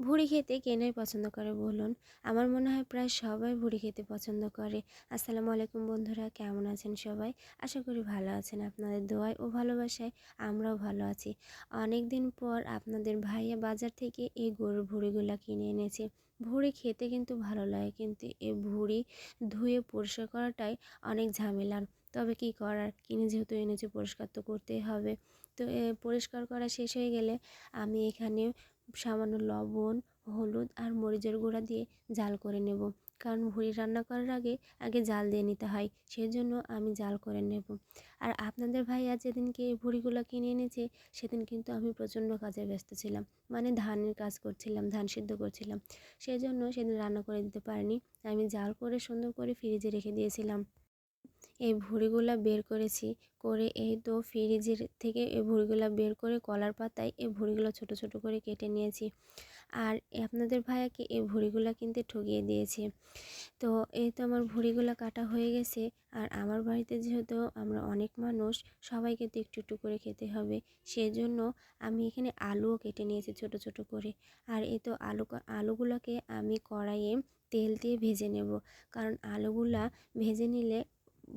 ভুড়ি খেতে কে নাই পছন্দ করে বলুন? আমার মনে হয় প্রায় সবাই ভুড়ি খেতে পছন্দ করে। আসসালামু আলাইকুম বন্ধুরা, কেমন আছেন সবাই? আশা করি ভালো আছেন আপনাদের দোয়ায় ও ভালোবাসায়, আমরাও ভালো আছি। অনেক দিন পর আপনাদের ভাইয়া বাজার থেকে এই গরুর ভুড়িগুলো কিনে এনেছে। ভুড়ি খেতে কিন্তু ভালো লাগে, কিন্তু এই ভুড়ি ধুয়ে পরিষ্কার করাটাই অনেক ঝামেলার তবে কি করার? কিনে যেহেতু এনেছে, পরিষ্কার তো করতেই হবে। তো পরিষ্কার করা শেষ হয়ে গেলে আমি এখানে সামান্য লবণ, হলুদ আর মরিচের গুঁড়া দিয়ে জাল করে নেব। কারণ ভুড়ি রান্না করার আগে আগে জাল দিয়ে নিতে হয় সেই জন্য আমি জাল করে নেব। আর আপনাদের ভাইয়া যেদিনকে এই ভুড়িগুলো কিনে এনেছে, সেদিন কিন্তু আমি প্রচণ্ড কাজে ব্যস্ত ছিলাম। মানে ধানের কাজ করছিলাম, ধান সিদ্ধ করছিলাম। সেই জন্য সেদিন রান্না করে দিতে পারিনি। আমি জাল করে সুন্দর করে ফ্রিজে রেখে দিয়েছিলাম। এই ভুড়িগুলো বের করেছি, করে এই তো ফ্রিজের থেকে এই ভুড়িগুলো বের করে কলার পাতায় এই ভুড়িগুলো ছোট ছোট করে কেটে নিয়েছি। আর আপনাদের ভাইয়াকে এই ভুড়িগুলো কিনতে ঠকিয়ে দিয়েছে। তো এই তো আমার ভুড়িগুলো কাটা হয়ে গেছে, আর আমার বাড়িতে যেহেতু আমরা অনেক মানুষ, সবাইকে তো একটু একটু করে খেতে হবে। সেই জন্য আমি এখানে আলুও কেটে নিয়েছি ছোট ছোট করে। আর এই তো আলু আলুগুলোকে আমি কড়াইয়ে তেল দিয়ে ভেজে নেব। কারণ আলুগুলা ভেজে নিলে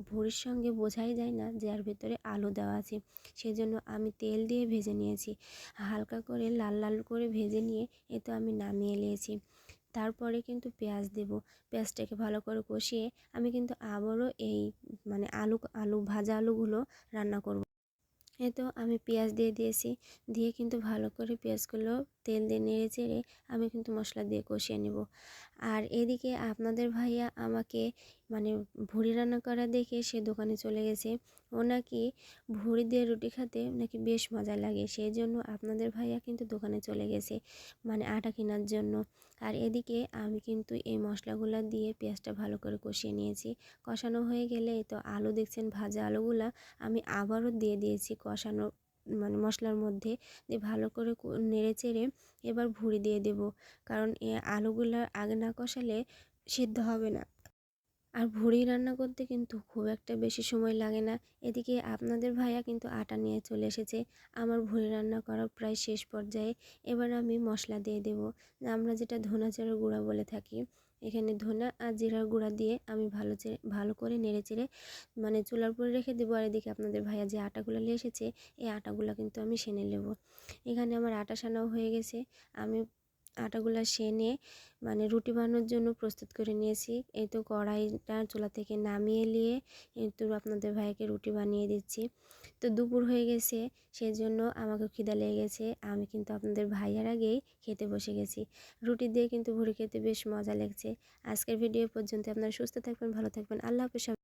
ভুড়ির সঙ্গে বোঝাই যায় না যে আর ভেতরে আলু দেওয়া আছে। সেজন্য আমি তেল দিয়ে ভেজে নিয়েছি। হালকা করে লাল লাল করে ভেজে নিয়ে এ তো আমি নামিয়ে নিয়েছি। তারপরে কিন্তু পেঁয়াজ দেব। পেঁয়াজটাকে ভালো করে কষিয়ে আমি কিন্তু আবারও এই মানে আলু আলু, ভাজা আলুগুলো রান্না করব। এ তো আমি পেঁয়াজ দিয়ে দিয়েছি। দিয়ে কিন্তু ভালো করে পেঁয়াজগুলো তেল দিয়ে নেড়ে চেড়ে আমি কিন্তু মশলা দিয়ে কষিয়ে নেব। আর এদিকে আপনাদের ভাইয়া আমাকে মানে ভুড়ি রান্না করা দেখে সে দোকানে চলে গেছে। ও নাকি ভুড়ি দিয়ে রুটি খেতে নাকি বেশ মজা লাগে। সেই জন্য আপনাদের ভাইয়া কিন্তু দোকানে চলে গেছে মানে আটা কেনার জন্য। আর এদিকে আমি কিন্তু এই মশলাগুলো দিয়ে পেঁয়াজটা ভালো করে কষিয়ে নিয়েছি। কষানো হয়ে গেলে তো আলু দেখছেন, ভাজা আলুগুলা আমি আবারও দিয়ে দিয়েছি কষানো মানে মশলার মধ্যে দিয়ে ভালো করে নেড়ে চেড়ে এবার ভুড়ি দিয়ে দেব। কারণ এ আলুগুলো আগে না কষালে সিদ্ধ হবে না। আর ভুড়ি রান্না করতে কিন্তু খুব একটা বেশি সময় লাগে না। এদিকে আপনাদের ভাইয়া কিন্তু আটা নিয়ে চলে এসেছে। আমার ভুড়ি রান্না করা প্রায় শেষ পর্যায়ে। এবার আমি মশলা দিয়ে দেব। আমরা যেটা ধনা চালের গুঁড়া বলে থাকি, এখানে ধনা আর জিরার গুঁড়া দিয়ে আমি ভালো ভালো করে নেড়ে চেড়ে মানে চুলার উপরে রেখে দেবো। আর এদিকে আপনাদের ভাইয়া যে আটাগুলো নিয়ে এসেছে, এই আটাগুলো কিন্তু আমি সেনে নেব। এখানে আমার আটা সানাও হয়ে গেছে। আমি আটাগুলো সেনে মানে রুটি বানানোর জন্য প্রস্তুত করে নিয়েছি। এই তো কড়াইটা চুলা থেকে নামিয়ে নিয়ে তো আপনাদের ভাইকে রুটি বানিয়ে দিচ্ছি। তো দুপুর হয়ে গেছে সেই জন্য আমাকে খিদা লেগে গেছে আমি কিন্তু আপনাদের ভাইয়ার আগেই খেতে বসে গেছি। রুটি দিয়ে কিন্তু ভুড়ি খেতে বেশ মজা লাগছে। আজকের ভিডিও পর্যন্ত আপনারা সুস্থ থাকবেন, ভালো থাকবেন। আল্লাহ হাফেজ